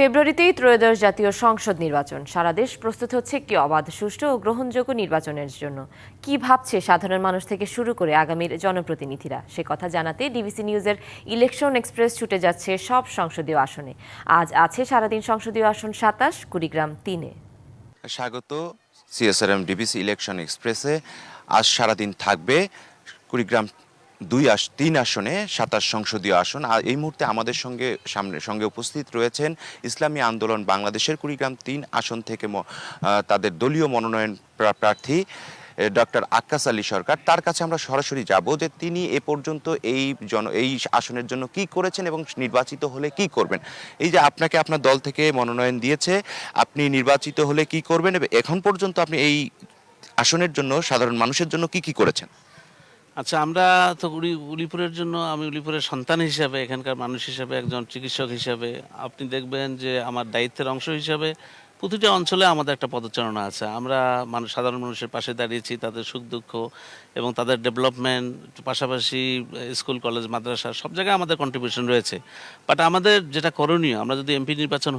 ফেব্রুয়ারিতেই ত্রয়োদশ জাতীয় সংসদ নির্বাচন। সারা দেশ প্রস্তুত হচ্ছে একটি অবাধ, সুষ্ঠু ও গ্রহণযোগ্য নির্বাচনের জন্য। কি ভাবছে সাধারণ মানুষ থেকে শুরু করে আগামীর জনপ্রতিনিধিরা? সে কথা জানাতে ডিবিসি নিউজের ইলেকশন এক্সপ্রেস ছুটে যাচ্ছে সব সংসদীয় আসনে। আজ আছে সারাদিন সংসদীয় আসন সাতাশ, কুড়িগ্রাম তিনে। স্বাগত সিএসআরএম ডিবিসি ইলেকশন এক্সপ্রেসে। আজ সারাদিন থাকবে কুড়িগ্রাম দুই আস, তিন আসনে সাতাশ সংসদীয় আসন। আর এই মুহূর্তে আমাদের সঙ্গে সামনে, সঙ্গে উপস্থিত রয়েছেন ইসলামী আন্দোলন বাংলাদেশের কুড়িগ্রাম তিন আসন থেকে তাদের দলীয় মনোনয়ন প্রার্থী ডক্টর আক্কাস আলী সরকার। তার কাছে আমরা সরাসরি যাব যে তিনি এ পর্যন্ত এই জন, এই আসনের জন্য কি করেছেন এবং নির্বাচিত হলে কি করবেন। এই যে আপনাকে আপনার দল থেকে মনোনয়ন দিয়েছে, আপনি নির্বাচিত হলে কি করবেন? এখন পর্যন্ত আপনি এই আসনের জন্য সাধারণ মানুষের জন্য কি কি করেছেন? আচ্ছা আমরা তো উলি উলিপুরের জন্য আমি উলিপুরের সন্তান হিসাবে, এখানকার মানুষ হিসাবে, একজন চিকিৎসক হিসাবে, আপনি দেখবেন যে আমার দায়িত্বের অংশ হিসাবে প্রতিটা অঞ্চলে আমাদের একটা পদচারণা আছে। আমরা মানুষ সাধারণ মানুষের পাশে দাঁড়িয়েছি, তাদের সুখ দুঃখ এবং তাদের ডেভেলপমেন্ট, পাশাপাশি স্কুল, কলেজ, মাদ্রাসা সব জায়গায় আমাদের কন্ট্রিবিউশন রয়েছে। বাট আমাদের যেটা করণীয়, আমরা যদি এমপি নির্বাচন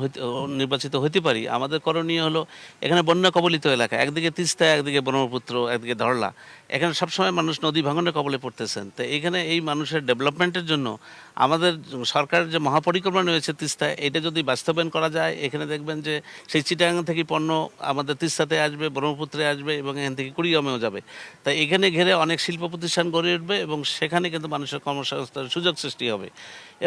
নির্বাচিত হতে পারি, আমাদের করণীয় হলো এখানে বন্যা কবলিত এলাকা, একদিকে তিস্তা, একদিকে ব্রহ্মপুত্র, একদিকে ধরলা। এখানে সবসময় মানুষ নদী ভাঙনের কবলে পড়তেছেন। তো এখানে এই মানুষের ডেভেলপমেন্টের জন্য আমাদের সরকারের যে মহাপরিকল্পনা রয়েছে তিস্তায়, এটা যদি বাস্তবায়ন করা যায়, এখানে দেখবেন যে সেই চিটাগাং থেকে পণ্য আমাদের তিস্তাতে আসবে, ব্রহ্মপুত্রে আসবে এবং এখান থেকে কুড়িগ্রামেও যাবে। তাই এখানে ঘিরে অনেক শিল্প প্রতিষ্ঠান গড়ে উঠবে এবং সেখানে কিন্তু মানুষের কর্মসংস্থানের সুযোগ সৃষ্টি হবে।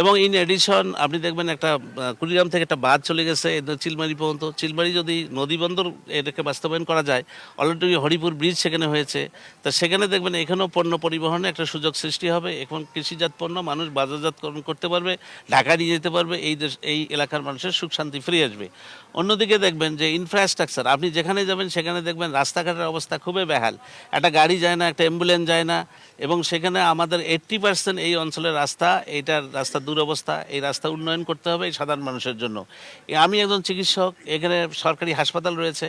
এবং ইন এডিশন আপনি দেখবেন একটা কুড়িগ্রাম থেকে একটা বাঁধ চলে গেছে চিলমারি পর্যন্ত। চিলমারি যদি নদী বন্দর এটাকে বাস্তবায়ন করা যায়, অলরেডি হরিপুর ব্রিজ সেখানে হয়েছে। তা সেখানে দেখবেন এখানেও পণ্য পরিবহনে একটা সুযোগ সৃষ্টি হবে। এখন কৃষিজাত পণ্য মানুষ বাজারজাতকরণ করতে পারবে ঢাকা নিয়ে যেতে পারবে, এই দেশ, এই এলাকার মানুষের সুখ শান্তি ফিরে আসবে। অন্যদিকে দেখবেন যে ইনফ্রাস্ট্রাকচার আপনি যেখানে যাবেন সেখানে দেখবেন রাস্তাঘাটের অবস্থা খুবই বেহাল। একটা গাড়ি যায় না, একটা অ্যাম্বুলেন্স যায় না এবং সেখানে আমাদের এইট্টি পার্সেন্ট এই অঞ্চলের রাস্তা, এইটার রাস্তার দুরবস্থা, এই রাস্তা উন্নয়ন করতে হবে এই সাধারণ মানুষের জন্য। আমি একজন চিকিৎসক, এখানে সরকারি হাসপাতাল রয়েছে,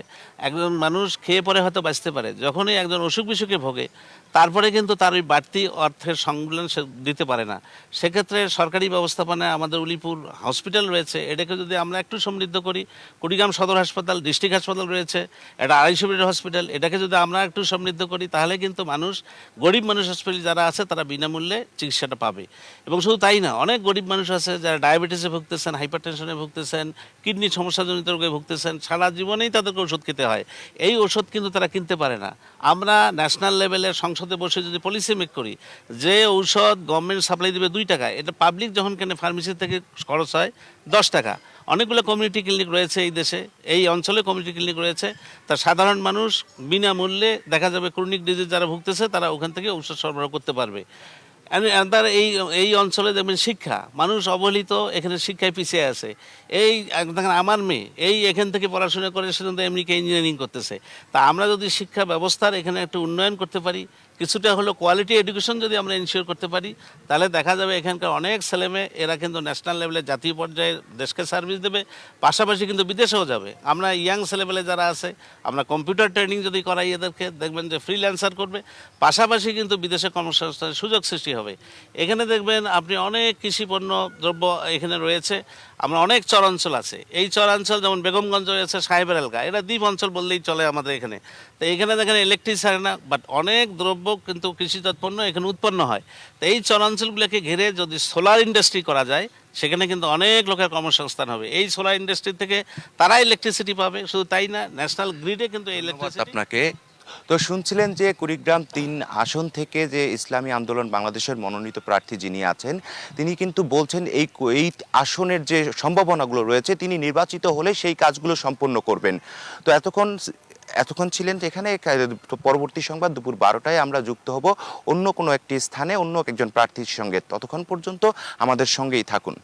একজন মানুষ খেয়ে পরে হয়তো বাঁচতে পারে, যখনই একজন অসুখ বিসুখে ভোগে, তারপরে কিন্তু তার ওই বাড়তি অর্থের সংবলন সে দিতে পারে না। সেক্ষেত্রে সরকারি ব্যবস্থাপনায় আমাদের উলিপুর হসপিটাল রয়েছে, এটাকে যদি আমরা একটু সমৃদ্ধ করি, কুড়িগ্রাম সদর হাসপাতাল, ডিস্ট্রিক্ট হাসপাতাল রয়েছে এটা আড়াইশো বেডের হসপিটাল। এটাকে যদি আমরা একটু সমৃদ্ধ করি, তাহলে কিন্তু মানুষ, গরিব মানুষ হসপিটাল যারা আছে, তারা বিনামূল্যে চিকিৎসাটা পাবে। এবং শুধু তাই না, অনেক গরিব মানুষ আছে যারা ডায়াবেটিসে ভুগতেছেন হাইপার টেনশনে ভুগতেছেন কিডনি সমস্যাজনিত রোগে ভুগতেছেন, সারা জীবনেই তাদেরকে ওষুধ খেতে হয়। এই ওষুধ কিন্তু তারা কিনতে পারে না। আমরা ন্যাশনাল লেভেলে সংসদে বসে যদি পলিসি মেক করি, যে ঔষধ গভর্নমেন্ট সাপ্লাই দেবে দুই টাকা, এটা পাবলিক যখন কেনে ফার্মেসি থেকে খরচ হয় দশ টাকা। অনেকগুলো কমিউনিটি ক্লিনিক রয়েছে এই দেশে, এই অঞ্চলে কমিউনিটি ক্লিনিক রয়েছে। তা সাধারণ মানুষ বিনামূল্যে দেখা যাবে ক্রনিক ডিজিজ যারা ভুগতেছে, তারা ওখান থেকে ঔষধ সরবরাহ করতে পারবে। তার এই এই অঞ্চলে দেখবেন শিক্ষা। মানুষ অবহেলিত এখানে শিক্ষায় পিছিয়ে আছে। এই, দেখেন আমার মেয়ে, এই এখান থেকে পড়াশোনা করে সে কিন্তু এমনিকে ইঞ্জিনিয়ারিং করতেছে। তা আমরা যদি শিক্ষা ব্যবস্থার এখানে একটু উন্নয়ন করতে পারি, কিছুটা হলো কোয়ালিটি এডুকেশন যদি আমরা ইনশিওর করতে পারি, তাহলে দেখা যাবে এখানকার অনেক ছেলেমেয়ে, এরা কিন্তু ন্যাশনাল লেভেলে জাতীয় পর্যায়ে দেশকে সার্ভিস দেবে, পাশাপাশি কিন্তু বিদেশেও যাবে। আমরা ইয়াং ছেলেমেলে যারা আছে, আমরা কম্পিউটার ট্রেনিং যদি করাই এদেরকে, দেখবেন যে ফ্রিল্যান্সার করবে। পাশাপাশি কিন্তু বিদেশে কর্মসংস্থানের সুযোগ সৃষ্টি হবে। এখানে দেখবেন আপনি অনেক কৃষি পণ্য দ্রব্য এখানে রয়েছে। আমরা অনেক চরাঞ্চল আছে। এই চরাঞ্চল যেমন বেগমগঞ্জ রয়েছে সাহেবের এলাকা। এটা দ্বীপ অঞ্চল বললেই চলে আমাদের এখানে। তো এখানে দেখেন ইলেকট্রিক হয় না বাট অনেক দ্রব্য কিন্তু কৃষিজাত পণ্য এখানে উৎপন্ন হয়। তো এই চরাঞ্চলগুলোকে ঘিরে যদি সোলার ইন্ডাস্ট্রি করা যায় সেখানে কিন্তু অনেক লোকের কর্মসংস্থান হবে। এই সোলার ইন্ডাস্ট্রি থেকে তারা ইলেকট্রিসিটি পাবে। শুধু তাই না ন্যাশনাল গ্রিডে কিন্তু ইলেকট্রিসিটি আপনাকে। তো শুনছিলেন যে কুড়িগ্রাম তিন আসন থেকে যে ইসলামী আন্দোলন বাংলাদেশের মনোনীত প্রার্থী যিনি আছেন, তিনি কিন্তু বলছেন এই এই আসনের যে সম্ভাবনাগুলো রয়েছে, তিনি নির্বাচিত হলে সেই কাজগুলো সম্পন্ন করবেন। তো এতক্ষণ এতক্ষণ ছিলেন যে এখানে পরবর্তী সংবাদ দুপুর বারোটায় আমরা যুক্ত হব অন্য কোনো একটি স্থানে অন্য একজন প্রার্থীর সঙ্গে। ততক্ষণ পর্যন্ত আমাদের সঙ্গেই থাকুন।